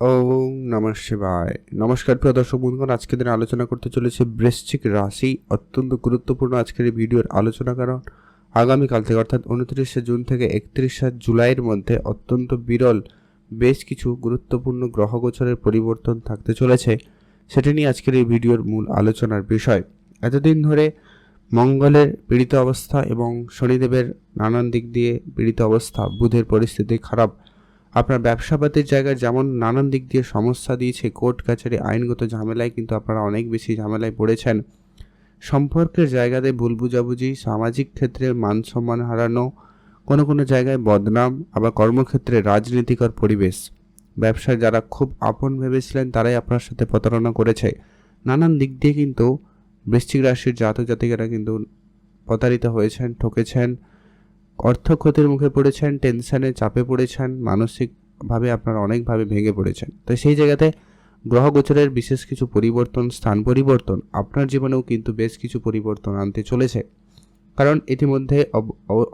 ওম নমঃ শিবায়। নমস্কার প্রিয় দর্শক বন্ধুগণ, আজকের দিনে আলোচনা করতে চলেছে বৃশ্চিক রাশি, অত্যন্ত গুরুত্বপূর্ণ আজকের এই ভিডিওর আলোচনা কারণ আগামীকাল থেকে অর্থাৎ উনত্রিশে জুন থেকে একত্রিশে জুলাইয়ের মধ্যে অত্যন্ত বিরল বেশ কিছু গুরুত্বপূর্ণ গ্রহগোচরের পরিবর্তন থাকতে চলেছে। সেটা নিয়ে আজকের এই ভিডিওর মূল আলোচনার বিষয়। এতদিন ধরে মঙ্গলের পীড়িত অবস্থা এবং শনিদেবের নানান দিক দিয়ে পীড়িত অবস্থা, বুধের পরিস্থিতি খারাপ আপনার ব্যবসাপাতির জায়গায় যেমন নানান দিক দিয়ে সমস্যা দিয়েছে, কোর্ট কাছারি আইনগত ঝামেলায় কিন্তু আপনারা অনেক বেশি ঝামেলায় পড়েছেন। সম্পর্কের জায়গাতে ভুল বুঝাবুঝি, সামাজিক ক্ষেত্রে মান সম্মান হারানো, কোনো কোনো জায়গায় বদনাম, আবার কর্মক্ষেত্রে রাজনীতিকর পরিবেশ। ব্যবসায় যারা খুব আপন ভেবেছিলেন, তারাই আপনার সাথে প্রতারণা করেছে। নানান দিক দিয়ে কিন্তু বৃশ্চিক রাশির জাতক জাতিকারা কিন্তু প্রতারিত হয়েছেন, ঠকেছেন। অর্থ ক্ষতির মুখে পড়েছেন টেনশনে চাপে পড়েছেন, মানসিকভাবে আপনারা অনেকভাবে ভেঙে পড়েছেন। তো সেই জায়গাতে গ্রহ গোচরের বিশেষ কিছু পরিবর্তন, স্থান পরিবর্তন, আপনার জীবনেও কিন্তু বেশ কিছু পরিবর্তন আনতে চলেছে। কারণ ইতিমধ্যে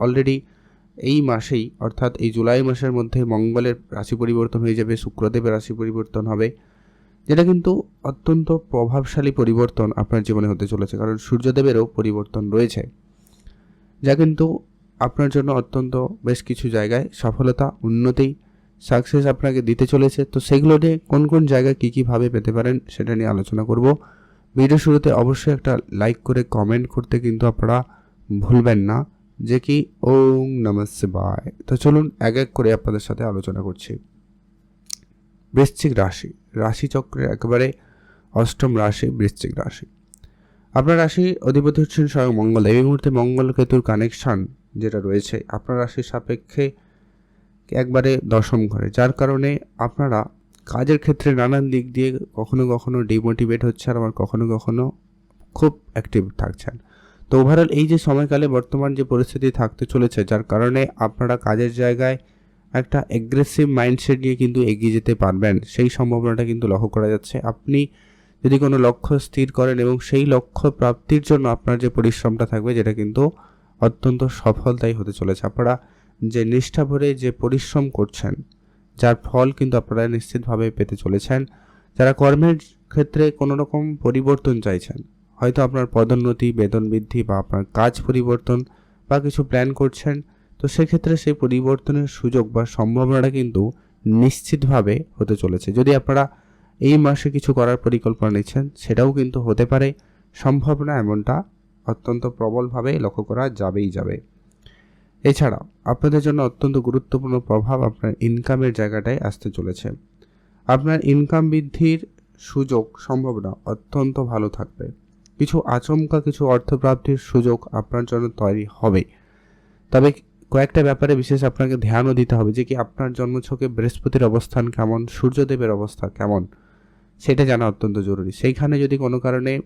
অলরেডি এই মাসেই, অর্থাৎ এই জুলাই মাসের মধ্যে মঙ্গলের রাশি পরিবর্তন হয়ে যাবে, শুক্রদেবের রাশি পরিবর্তন হবে। যেটা কিন্তু অত্যন্ত প্রভাবশালী পরিবর্তন আপনার জীবনে হতে চলেছে, কারণ সূর্যদেবেরও পরিবর্তন রয়েছে। যা কিন্তু আপনার জন্য অত্যন্ত বেশ কিছু জায়গায় সফলতা, উন্নতি সাকসেস আপনাকে দিতে চলেছে। তো সেগুলো নিয়ে কোন কোন জায়গায় কী কীভাবে পেতে পারেন সেটা নিয়ে আলোচনা করব। ভিডিও শুরুতে অবশ্যই একটা লাইক করে কমেন্ট করতে কিন্তু আপনারা ভুলবেন না। যে কি ওং নমঃ শিবায়। তো চলুন এক এক করে আপনাদের সাথে আলোচনা করছি। বৃশ্চিক রাশি রাশিচক্রের একেবারে অষ্টম রাশি, বৃশ্চিক রাশি। আপনার রাশি অধিপতি হচ্ছেন স্বয়ং মঙ্গল। এই মুহূর্তে মঙ্গল, কেতুর কানেকশন যেটা রয়েছে, আপনার রাশির সাপেক্ষে একবারে দশম ঘরে। যার কারণে আপনারা কাজের ক্ষেত্রে নানান দিক দিয়ে কখনো কখনো ডিমোটিভেট হচ্ছে আর আবার কখনো কখনো খুব অ্যাক্টিভ থাকছেন। তো ওভারঅল এই যে সময়কালে বর্তমান যে পরিস্থিতি থাকতে চলেছে, যার কারণে আপনারা কাজের জায়গায় একটা অ্যাগ্রেসিভ মাইন্ডসেট নিয়ে কিন্তু এগিয়ে যেতে পারবেন, সেই সম্ভাবনাটা কিন্তু লক্ষ্য করা যাচ্ছে। আপনি যদি কোনো লক্ষ্য স্থির করেন এবং সেই লক্ষ্য প্রাপ্তির জন্য আপনার যে পরিশ্রমটা থাকবে, যেটা কিন্তু অত্যন্ত সফলতাই হতে চলেছে। আপনারা যে নিষ্ঠা ভরে যে পরিশ্রম করছেন, যার ফল কিন্তু আপনারা নিশ্চিতভাবে পেতে চলেছেন। যারা কর্মের ক্ষেত্রে কোনো রকম পরিবর্তন চাইছেন, হয়তো আপনার পদোন্নতি, বেতন বৃদ্ধি বা আপনার কাজ পরিবর্তন বা কিছু প্ল্যান করছেন, তো সেক্ষেত্রে সেই পরিবর্তনের সুযোগ বা সম্ভাবনাটা কিন্তু নিশ্চিতভাবে হতে চলেছে। যদি আপনারা এই মাসে কিছু করার পরিকল্পনা নিচ্ছেন, সেটাও কিন্তু হতে পারে। সম্ভাবনা এমনটা অত্যন্ত প্রবলভাবে লক্ষ্য করা যাবেই যাবে। এছাড়া আপনাদের জন্য অত্যন্ত গুরুত্বপূর্ণ প্রভাব আপনার ইনকামের জায়গাটায় আসতে চলেছে। আপনার ইনকাম বৃদ্ধির সুযোগ সম্ভাবনা অত্যন্ত ভালো থাকবে। কিছু আচমকা, কিছু অর্থপ্রাপ্তির সুযোগ আপনার জন্য তৈরি হবে। তবে কয়েকটা ব্যাপারে বিশেষ আপনাকে ধ্যানও দিতে হবে যে কি আপনার জন্মছকে বৃহস্পতির অবস্থান কেমন, সূর্যদেবের অবস্থা কেমন, সেটা জানা অত্যন্ত জরুরি। সেইখানে যদি কোনো কারণে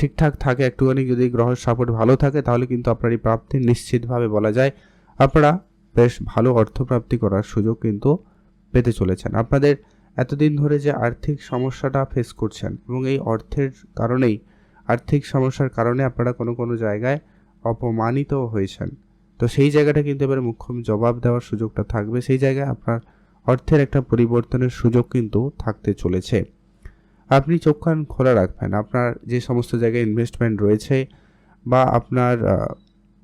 ঠিকঠাক থাকে, একটুখানি যদি গ্রহের সাপোর্ট ভালো থাকে, তাহলে কিন্তু আপনার এই প্রাপ্তি নিশ্চিতভাবে বলা যায়। আপনারা বেশ ভালো অর্থপ্রাপ্তি করার সুযোগ কিন্তু পেতে চলেছেন। আপনাদের এতদিন ধরে যে আর্থিক সমস্যাটা ফেস করছেন এবং এই অর্থের কারণেই, আর্থিক সমস্যার কারণে আপনারা কোনো কোনো জায়গায় অপমানিত হয়েছেন। তো সেই জায়গাটা কিন্তু এবারে মুখ্যম জবাব দেওয়ার সুযোগটা থাকবে। সেই জায়গায় আপনার অর্থের একটা পরিবর্তনের সুযোগ কিন্তু থাকতে চলেছে। আপনি চোখ কান খোলা রাখবেন। আপনার যে সমস্ত জায়গায় ইনভেস্টমেন্ট রয়েছে বা আপনার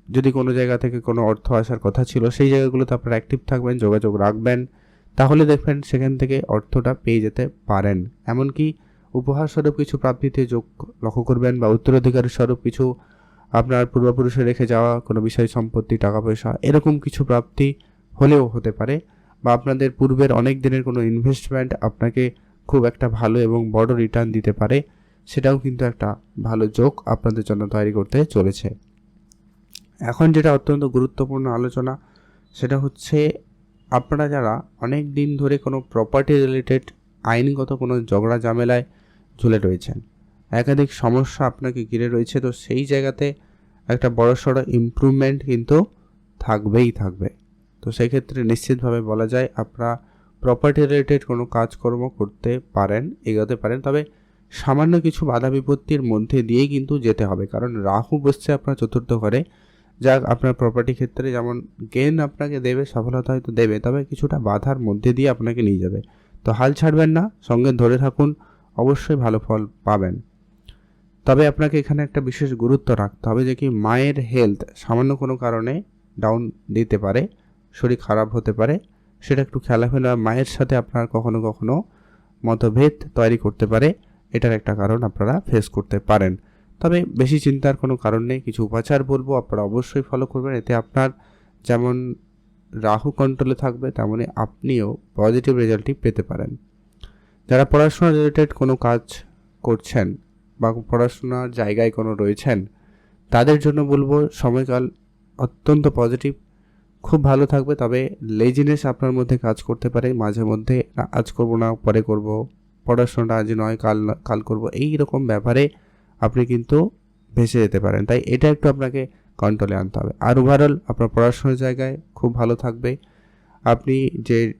যদি কোনো জায়গা থেকে কোনো অর্থ আসার কথা ছিল, সেই জায়গাগুলোতে আপনারা অ্যাক্টিভ থাকবেন, যোগাযোগ রাখবেন। তাহলে দেখবেন সেখান থেকে অর্থটা পেয়ে যেতে পারেন। এমনকি উপহার স্বরূপ কিছু প্রাপ্তিতে যোগ লক্ষ্য করবেন বা উত্তরাধিকারী স্বরূপ কিছু আপনার পূর্বপুরুষে রেখে যাওয়া, কোনো বিষয়, সম্পত্তি, টাকা, পয়সা, এরকম কিছু প্রাপ্তি হলেও হতে পারে বা আপনাদের পূর্বের অনেক দিনের কোনো ইনভেস্টমেন্ট আপনাকে খুব একটা ভালো এবং বড় রিটার্ন দিতে পারে, সেটাও কিন্তু একটা ভালো যোগ আপনাদের জন্য তৈরি করতে চলেছে। এখন যেটা অত্যন্ত গুরুত্বপূর্ণ আলোচনা, সেটা হচ্ছে আপনারা যারা অনেক দিন ধরে কোনো প্রপার্টি রিলেটেড আইনগত কোনো ঝগড়া ঝামেলায় ঝুলে রয়েছেন, একাধিক সমস্যা আপনাকে ঘিরে রয়েছে, তো সেই জায়গাতে একটা বড় সড়ো ইম্প্রুভমেন্ট কিন্তু থাকবেই থাকবে। তো সেক্ষেত্রে নিশ্চিতভাবে বলা যায়, আপনারা প্রপার্টি রিলেটেড কোনো কাজকর্ম করতে পারেন, এগোতে পারেন, তবে সামান্য কিছু বাধা বিপত্তির মধ্যে দিয়েই কিন্তু যেতে হবে। কারণ রাহু বসছে আপনার চতুর্থ ঘরে যা আপনার প্রপার্টি ক্ষেত্রে যেমন গেন আপনাকে দেবে, সফলতা হয়তো দেবে, তবে কিছুটা বাধার মধ্যে দিয়ে আপনাকে নিয়ে যাবে। তো হাল ছাড়বেন না, সঙ্গে ধরে থাকুন, অবশ্যই ভালো ফল পাবেন। তবে আপনাকে এখানে একটা বিশেষ গুরুত্ব রাখতে হবে যে কি মায়ের হেলথ সামান্য কোনো কারণে ডাউন দিতে পারে, শরীর খারাপ হতে পারে সেটা একটু খেলাফেলা মায়ের সাথে আপনার কখনো কখনো মতভেদ তৈরি করতে পারে। এটার একটা কারণ আপনারা ফেস করতে পারেন। তবে বেশি চিন্তার কোনো কারণ নেই, কিছু উপাচার বলব, আপনারা অবশ্যই ফলো করবেন। এতে আপনার যেমন রাহু কন্ট্রোলে থাকবে তেমনই আপনিও পজিটিভ রেজাল্টই পেতে পারেন। যারা পড়াশোনা রিলেটেড কোনো কাজ করছেন বা পড়াশোনার জায়গায় কোনো রয়েছেন, তাদের জন্য বলব, সময়কাল অত্যন্ত পজিটিভ খুব ভালো থাকবে, তবে লেজিনেস আপনার মধ্যে কাজ করতে পারে। মাঝে মধ্যে আজ করব না, পরে করব। পড়াশোনাটা আজ নয়, কাল কাল করব। এই রকম ব্যাপারে আপনি কিন্তু ভেসে যেতে পারেন। তাই এটা একটু আপনাকে কন্ট্রোলে আনতে হবে। আর ওভারঅল আপনার পড়াশোনার জায়গায় খুব ভালো থাকবে। আপনি যে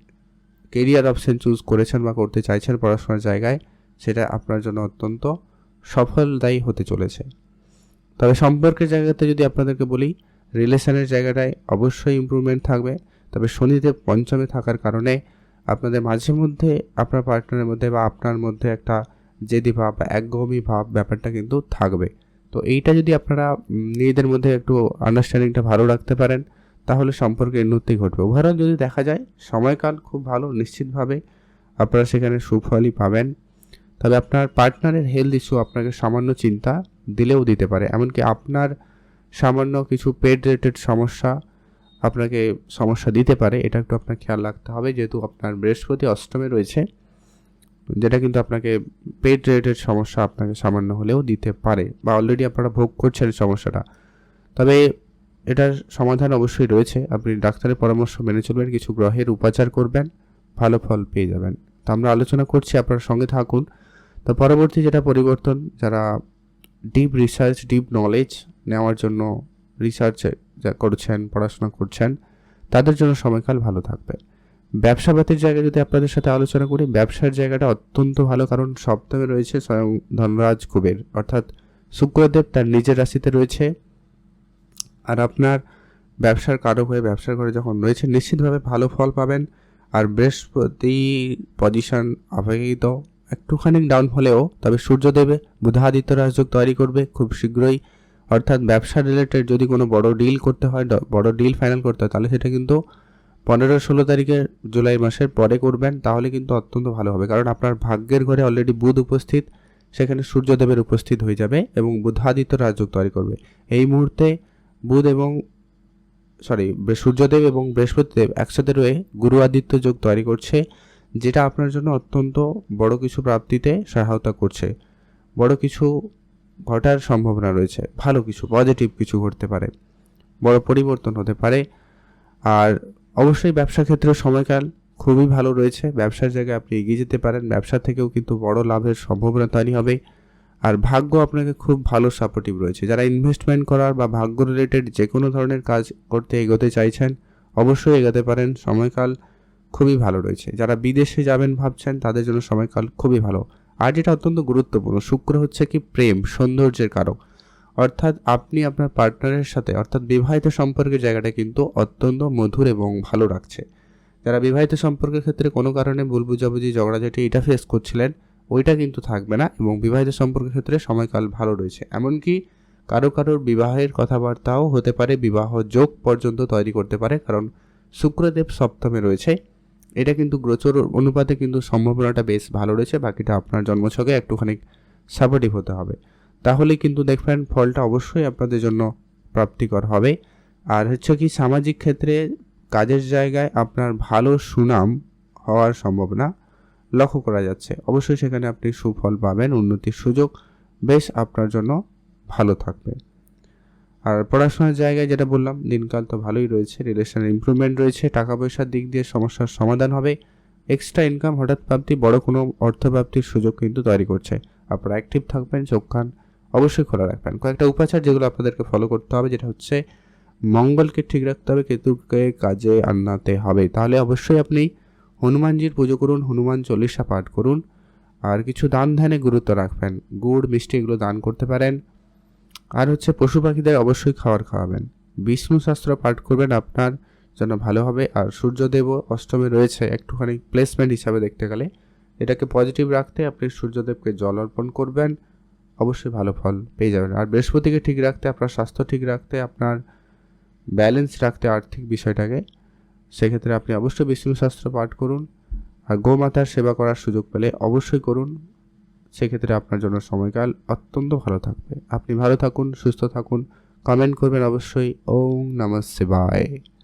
কেরিয়ার অপশন চুজ করেছেন বা করতে চাইছেন পড়াশোনার জায়গায়, সেটা আপনার জন্য অত্যন্ত সফলদায়ী হতে চলেছে। তবে সম্পর্কের জায়গাতে যদি আপনাদেরকে বলি রিলেশনের জায়গাটায় অবশ্যই ইমপ্রুভমেন্ট থাকবে। তবে শনিদেব পঞ্চমে থাকার কারণে আপনাদের মাঝে মধ্যে আপনার পার্টনারের মধ্যে বা আপনার মধ্যে একটা জেদি ভাব বা একঘমি ভাব ব্যাপারটা কিন্তু থাকবে। তো এইটা যদি আপনারা নিজেদের মধ্যে একটু আন্ডারস্ট্যান্ডিংটা ভালো রাখতে পারেন, তাহলে সম্পর্কে উন্নতি ঘটবে। ওভারঅল যদি দেখা যায়, সময়কাল খুব ভালো, নিশ্চিতভাবে আপনারা সেখানে সুফলই পাবেন। তবে আপনার পার্টনারের হেলথ ইস্যু আপনাকে সামান্য চিন্তা দিলেও দিতে পারে। এমনকি আপনার সামান্য কিছু পেট রিলেটেড সমস্যা আপনাকে সমস্যা দিতে পারে, এটা একটু আপনার খেয়াল রাখতে হবে। যেহেতু আপনার বৃহস্পতি অষ্টমে রয়েছে, যেটা কিন্তু আপনাকে পেট রিলেটেড সমস্যা আপনাকে সামান্য হলেও দিতে পারে বা অলরেডি আপনারা ভোগ করছেন সমস্যাটা। তবে এটার সমাধান অবশ্যই রয়েছে। আপনি ডাক্তারের পরামর্শ মেনে চলবেন, কিছু গ্রহের উপাচার করবেন, ভালো ফল পেয়ে যাবেন। তো আমরা আলোচনা করছি, আপনার সঙ্গে থাকুন। তো পরবর্তী যেটা পরিবর্তন, যারা ডিপ রিসার্চ ডিপ নলেজ নেওয়ার জন্য রিসার্চ যা করছেন, পড়াশোনা করছেন, তাদের জন্য সময়কাল ভালো থাকবে। ব্যবসা ব্যবসাপাতির জায়গায় যদি আপনাদের সাথে আলোচনা করি, ব্যবসার জায়গাটা অত্যন্ত ভালো, কারণ সপ্তমে রয়েছে স্বয়ং ধনরাজ কুবের। অর্থাৎ শুক্রদেব তার নিজের রাশিতে রয়েছে। আর আপনার ব্যবসার কারক হয়ে ব্যবসার ঘরে যখন রয়েছে, নিশ্চিতভাবে ভালো ফল পাবেন। আর বৃহস্পতি পজিশন অপেক্ষিত একটুখানি ডাউন হলেও তবে সূর্যদেবে বুধাদিত্য রাজযোগ তৈরি করবে খুব শীঘ্রই। অর্থাৎ ব্যবসা রিলেটেড যদি কোনো বড় ডিল করতে হয় বড় ডিল ফাইনাল করতে হয়, তাহলে সেটা কিন্তু পনেরো ষোলো তারিখে জুলাই মাসের পরে করবেন, তাহলে কিন্তু অত্যন্ত ভালো হবে। কারণ আপনার ভাগ্যের ঘরে অলরেডি বুধ উপস্থিত, সেখানে সূর্যদেবের উপস্থিত হয়ে যাবে এবং বুধাদিত্য রাজযোগ তৈরি করবে। এই মুহূর্তে বুধ এবং সরি সূর্যদেব এবং বৃহস্পতিদেব একসাথে রয়ে গুরু আদিত্য যোগ তৈরি করছে, যেটা আপনার জন্য অত্যন্ত বড় কিছু প্রাপ্তিতে সহায়তা করছে। বড় কিছু ঘটার সম্ভাবনা রয়েছে। ভালো কিছু পজিটিভ কিছু ঘটতে পারে। বড় পরিবর্তন হতে পারে। আর অবশ্যই ব্যবসা ক্ষেত্রে সময়কাল খুবই ভালো রয়েছে। ব্যবসার জায়গায় আপনি এগিয়ে যেতে পারেন। ব্যবসা থেকেও কিন্তু বড় লাভের সম্ভাবনা তৈরি হবে। আর ভাগ্য আপনাকে খুব ভালো সাপোর্টিভ রয়েছে। যারা ইনভেস্টমেন্ট করার বা ভাগ্য রিলেটেড যে কোনো ধরনের কাজ করতে এগোতে চাইছেন, অবশ্যই এগোতে পারেন। সময়কাল খুবই ভালো রয়েছে। যারা বিদেশে যাবেন ভাবছেন, তাদের জন্য সময়কাল খুবই ভালো। আর যেটা অত্যন্ত গুরুত্বপূর্ণ, শুক্র হচ্ছে কি প্রেম, সৌন্দর্যের কারক। অর্থাৎ আপনি আপনার পার্টনারের সাথে, অর্থাৎ বিবাহিত সম্পর্কের জায়গাটা কিন্তু অত্যন্ত মধুর এবং ভালো রাখছে। যারা বিবাহিত সম্পর্কের ক্ষেত্রে কোনো কারণে ভুল বুঝাবুঝি, ঝগড়াঝাটি এটা ফেস করছিলেন, ওইটা কিন্তু থাকবে না এবং বিবাহিত সম্পর্কের ক্ষেত্রে সময়কাল ভালো রয়েছে। এমনকি কারও কারোর বিবাহের কথাবার্তাও হতে পারে, বিবাহ যোগ পর্যন্ত তৈরি করতে পারে, কারণ শুক্রদেব সপ্তমে রয়েছে। এটা কিন্তু গোচর অনুপাতে কিন্তু সম্ভাবনাটা বেশ ভালো রয়েছে, বাকিটা আপনার জন্মছকে একটুখানি সাপোর্টিভ হতে হবে। তাহলে কিন্তু দেখবেন ফলটা অবশ্যই আপনাদের জন্য প্রাপ্তিকর হবে। আর হচ্ছে কি, সামাজিক ক্ষেত্রে কাজের জায়গায় আপনার ভালো সুনাম হওয়ার সম্ভাবনা লক্ষ্য করা যাচ্ছে। অবশ্যই সেখানে আপনি সুফল পাবেন, উন্নতির সুযোগ বেশ আপনার জন্য ভালো থাকবে। আর পড়াশোনার জায়গায় যেটা বললাম, দিনকাল তো ভালোই রয়েছে রিলেশনের ইমপ্রুভমেন্ট রয়েছে টাকা পয়সার দিক দিয়ে সমস্যার সমাধান হবে। এক্সট্রা ইনকাম হঠাৎ প্রাপ্তি বড় কোনো অর্থপ্রাপ্তির সুযোগ কিন্তু তৈরি করছে। আপনারা অ্যাক্টিভ থাকবেন, চোখ, কান অবশ্যই খোলা রাখবেন। কয়েকটা উপাচার যেগুলো আপনাদেরকে ফলো করতে হবে, যেটা হচ্ছে মঙ্গলকে ঠিক রাখতে হবে, কেতুকে কাজে আনাতে হবে। তাহলে অবশ্যই আপনি হনুমানজির পুজো করুন, হনুমান চল্লিশা পাঠ করুন। আর কিছু দান ধ্যানে গুরুত্ব রাখবেন। গুড়, মিষ্টি এগুলো দান করতে পারেন। আর হচ্ছে পশু পাখিদের অবশ্যই খাবার খাওয়াবেন। বিষ্ণু শাস্ত্র পাঠ করবেন আপনার জন্য ভালো হবে। আর সূর্যদেবও অষ্টমে রয়েছে একটুখানি প্লেসমেন্ট হিসাবে দেখতে গেলে। এটাকে পজিটিভ রাখতে আপনি সূর্যদেবকে জল অর্পণ করবেন। অবশ্যই ভালো ফল পেয়ে যাবেন। আর বৃহস্পতিকে ঠিক রাখতে, আপনার স্বাস্থ্য ঠিক রাখতে, আপনার ব্যালেন্স রাখতে আর্থিক বিষয়টাকে, সেক্ষেত্রে আপনি অবশ্যই বিষ্ণু শাস্ত্র পাঠ করুন। আর গোমাতার সেবা করার সুযোগ পেলে অবশ্যই করুন। সেক্ষেত্রে আপনার জন্য সময়কাল অত্যন্ত ভালো থাকবে। আপনি ভালো থাকুন, সুস্থ থাকুন। কমেন্ট করবেন অবশ্যই। ওম নমঃ শিবায়